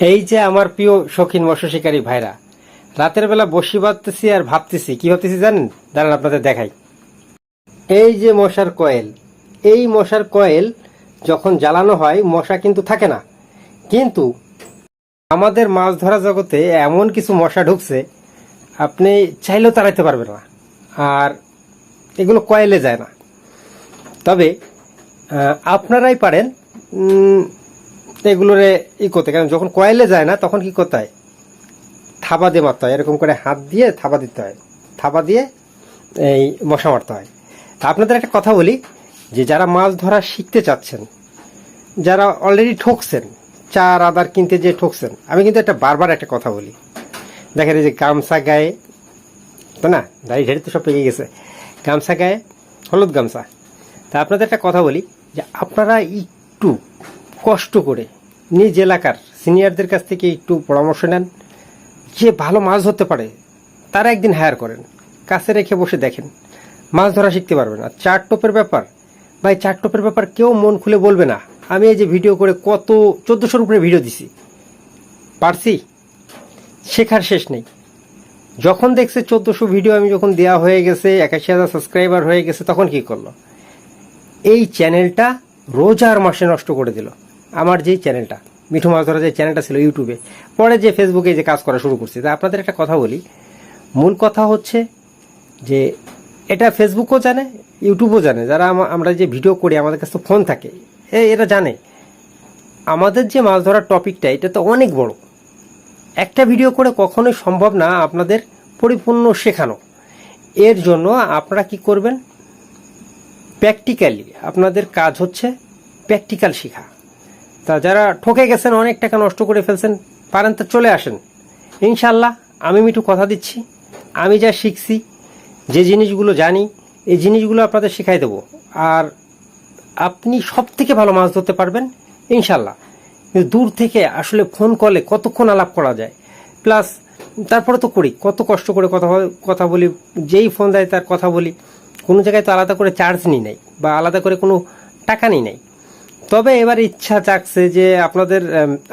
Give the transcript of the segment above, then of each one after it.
এই যে আমার প্রিয় শৌখিন মৎস্য শিকারী ভাইরা, রাতের বেলা বসি বাঁধতেছি আর ভাবতেছি, কি ভাবতেছি জানেন? দাঁড়ান আপনাদের দেখাই। এই যে মশার কয়েল, এই মশার কয়েল যখন জ্বালানো হয়, মশা কিন্তু থাকে না। কিন্তু আমাদের মাছ ধরা জগতে এমন কিছু মশা ঢুকছে, আপনি চাইলেও তাড়াইতে পারবেন না। আর এগুলো কয়েলে যায় না। তবে আপনারাই পারেন এগুলোরে ই করতে, কারণ যখন কয়েলে যায় না, তখন কি করতে হয়? থাবা দিয়ে মারতে হয়, এরকম করে হাত দিয়ে থাবা দিতে হয়। থাবা দিয়ে এই মশা মারতে হয়। তা আপনাদের একটা কথা বলি, যে যারা মাছ ধরা শিখতে চাচ্ছেন, যারা অলরেডি ঠকছেন, চার আদার কিনতে যে ঠকছেন, আমি কিন্তু একটা বারবার একটা কথা বলি। দেখেন এই যে গামছা গায়ে তো না? দাড়ি ঢেড়ি তো সব পেকে গেছে। গামছা গায়ে, হলুদ গামছা। তা আপনাদের একটা কথা বলি, যে আপনারা একটু কষ্ট করে নিজ এলাকার সিনিয়রদের কাছ থেকে একটু পরামর্শ নেন। যে ভালো মাছ ধরতে পারে, তারা একদিন হায়ার করেন। কাছে রেখে বসে দেখেন। মাছ ধরা শিখতে পারবেন আর চার টোপের ব্যাপার। ভাই, চার টোপের ব্যাপার কেউ মন খুলে বলবে না। আমি এই যে ভিডিও করে কত চোদ্দোশোর উপরে ভিডিও দিছি। পারছি? শেখার শেষ নেই। যখন দেখছে চোদ্দোশো ভিডিও আমি যখন দেওয়া হয়ে গেছে, একাশি হাজার সাবস্ক্রাইবার হয়ে গেছে, তখন কি করল? এই চ্যানেলটা রোজার মাসে নষ্ট করে দিল। আমার যেই চ্যানেলটা মিঠু মাছ ধরা যে চ্যানেলটা ছিল ইউটিউবে পরে যে ফেসবুকে যে কাজ করা শুরু করছি, তা আপনাদের একটা কথা বলি। মূল কথা হচ্ছে যে, এটা ফেসবুকও জানে ইউটিউবও জানে। যারা আমরা যে ভিডিও করি, আমাদের কাছে ফোন থাকে। এ, এরা জানে। আমাদের যে মাছ ধরার টপিকটা এটা তো অনেক বড়। একটা ভিডিও করে কখনোই সম্ভব না আপনাদের পরিপূর্ণ শেখানো। এর জন্য আপনারা কি করবেন? প্র্যাকটিক্যালি আপনাদের কাজ হচ্ছে প্র্যাকটিক্যাল শেখা। তা যারা ঠকে গেছেন, অনেক টাকা নষ্ট করে ফেলছেন, পারেন তো চলে আসেন। ইনশাল্লাহ আমি মিঠু কথা দিচ্ছি। আমি যা শিখছি, যে জিনিসগুলো জানি, এই জিনিসগুলো আপনাদের শেখাই দেবো। আর আপনি সব থেকে ভালো মাছ ধরতে পারবেন ইনশাল্লাহ কিন্তু দূর থেকে আসলে ফোন কলে কতক্ষণ আলাপ করা যায়? প্লাস তারপরে তো করি, কত কষ্ট করে কথা কথা বলি, যেই ফোন দেয় তার কথা বলি। কোনো জায়গায় তো আলাদা করে চার্জ নিই নাই, বা আলাদা করে কোনো টাকা নিই নাই। তবে এবার ইচ্ছা জাগছে যে আপনাদের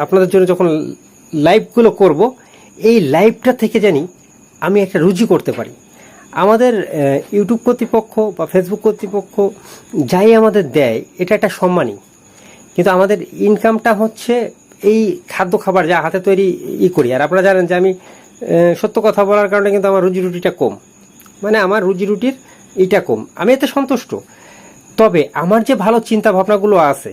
আপনাদের জন্য যখন লাইভগুলো করব, এই লাইভটা থেকে জানি আমি একটা রুজি করতে পারি। আমাদের ইউটিউব কর্তৃপক্ষ বা ফেসবুক কর্তৃপক্ষ যাই আমাদের দেয়, এটা একটা সম্মানই। কিন্তু আমাদের ইনকামটা হচ্ছে এই খাদ্য খাবার যা হাতে তৈরি ই করি। আর আপনারা জানেন যে আমি সত্য কথা বলার কারণে কিন্তু আমার রুজি রুটিটা কম। মানে আমার রুজি রুটির এটা কম। আমি এতে সন্তুষ্ট। তবে আমার যে ভালো চিন্তা ভাবনাগুলো আছে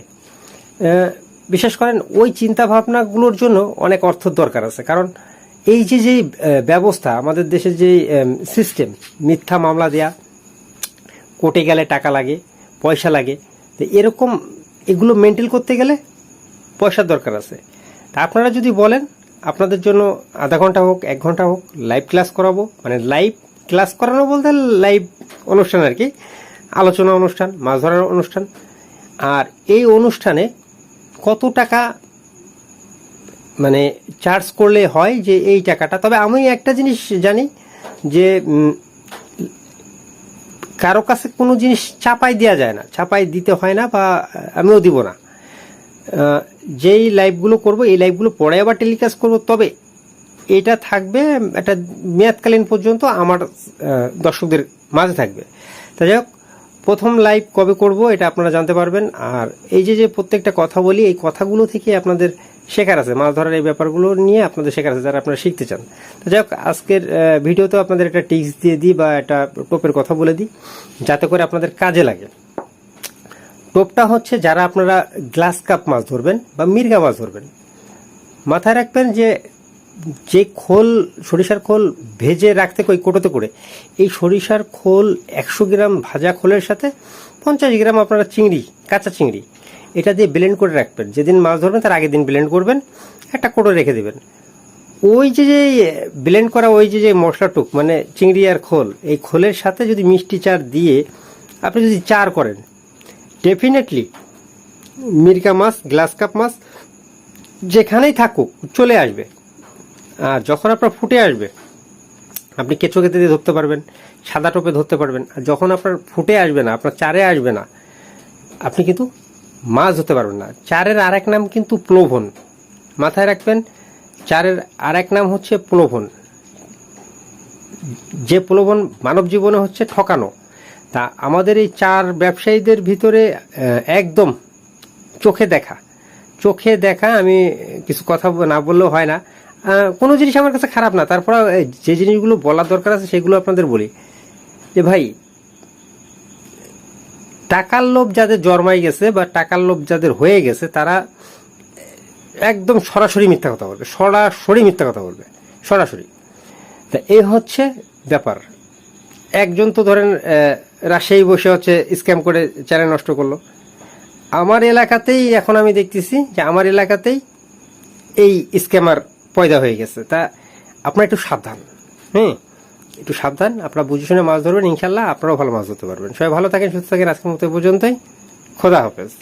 বিশেষ করেন ওই চিন্তা ভাবনাগুলোর জন্য অনেক অর্থের দরকার আছে। কারণ এই যে যে ব্যবস্থা, আমাদের দেশের যে সিস্টেম, মিথ্যা মামলা দেয়া, কোর্টে গেলে টাকা লাগে, পয়সা লাগে, তো এরকম এগুলো মেনটেন করতে গেলে পয়সার দরকার আছে। তা আপনারা যদি বলেন, আপনাদের জন্য আধা ঘণ্টা হোক, এক ঘণ্টা হোক লাইভ ক্লাস করাবো মানে লাইভ ক্লাস করানো বলতে লাইভ অনুষ্ঠান আর কি আলোচনা অনুষ্ঠান, মাছ ধরার অনুষ্ঠান। আর এই অনুষ্ঠানে কত টাকা মানে চার্জ করলে হয় যে এই টাকাটা? তবে আমি একটা জিনিস জানি যে কারও কাছে কোনো জিনিস চাপাই দেওয়া যায় না। চাপাই দিতে হয় না বা আমিও দিব না। যেই লাইভগুলো করব, এই লাইভগুলো পরে আবার টেলিকাস্ট করব। তবে এটা থাকবে একটা মেয়াদকালীন পর্যন্ত আমার দর্শকদের মাঝে থাকবে। তা যাই হোক প্রথম লাইভ কবে করব এটা আপনারা জানতে পারবেন। আর এই যে যে প্রত্যেকটা কথা বলি, এই কথাগুলো থেকে আপনাদের শেখার আছে। মাছ ধরার এই ব্যাপারগুলো নিয়ে আপনাদের শেখার আছে, যারা আপনারা শিখতে চান। তো যাই হোক, আজকের ভিডিওতে আপনাদের একটা টিপস দিয়ে দিই বা একটা টোপের কথা বলে দিই, যাতে করে আপনাদের কাজে লাগে। টোপটা হচ্ছে যারা আপনারা গ্লাস কাপ মাছ ধরবেন বা মির্গা মাছ ধরবেন। মাথায় রাখবেন যে যে খোল, সরিষার খোল ভেজে রাখতে কই কোটোতে করে, এই সরিষার খোল একশো গ্রাম ভাজা খোলের সাথে পঞ্চাশ গ্রাম আপনারা চিংড়ি, কাঁচা চিংড়ি, এটা দিয়ে ব্লেন্ড করে রাখবেন। যেদিন মাছ ধরবেন তার আগের দিন ব্লেন্ড করবেন, একটা কোটো রেখে দেবেন। ওই যে যে ব্লেন্ড করা ওই যে যে মশলাটুক মানে চিংড়ি আর খোল, এই খোলের সাথে যদি মিষ্টি চার দিয়ে আপনি যদি চার করেন ডেফিনেটলি মির্কা মাছ গ্লাস কাপ মাছ, যেখানেই থাকুক, চলে আসবে। আর যখন আপনার ফুটে আসবে, আপনি কেঁচো খেতে দিয়ে ধরতে পারবেন, সাদা টোপে ধরতে পারবেন, আর যখন আপনার ফুটে আসবে না, আপনার চারে আসবে না, আপনি কিন্তু মাছ ধরতে পারবেন না। চারের আর এক নাম কিন্তু প্লোভন মাথায় রাখবেন, চারের আর এক নাম হচ্ছে প্লোভন যে প্রলোভন মানব জীবনে হচ্ছে ঠকানো। তা আমাদের এই চার ব্যবসায়ীদের ভিতরে একদম চোখে দেখা। চোখে দেখা আমি কিছু কথা না বললেও হয় না। কোনো জিনিস আমার কাছে খারাপ না। তারপর যে জিনিসগুলো বলার দরকার আছে, সেগুলো আপনাদের বলি। যে ভাই, টাকার লোভ যাদের জন্মাই গেছে বা টাকার লোভ যাদের হয়ে গেছে, তারা একদম সরাসরি মিথ্যা কথা বলবে। সরাসরি মিথ্যা কথা বলবে। সরাসরি। তা এই হচ্ছে ব্যাপার। একজন তো ধরেন রাজশাহী বসে হচ্ছে স্ক্যাম করে চ্যানেল নষ্ট করল। আমার এলাকাতেই এখন আমি দেখতেছি যে আমার এলাকাতেই এই স্ক্যামার পয়দা হয়ে গেছে। তা আপনার একটু সাবধান হ্যাঁ একটু সাবধান, আপনার বুঝে শুনে মাছ ধরবেন ইনশাল্লাহ আপনারাও ভালো মাছ ধরতে পারবেন। সবাই ভালো থাকেন, সুস্থ থাকেন আজকের মতো পর্যন্তই। খোদা হাফেজ।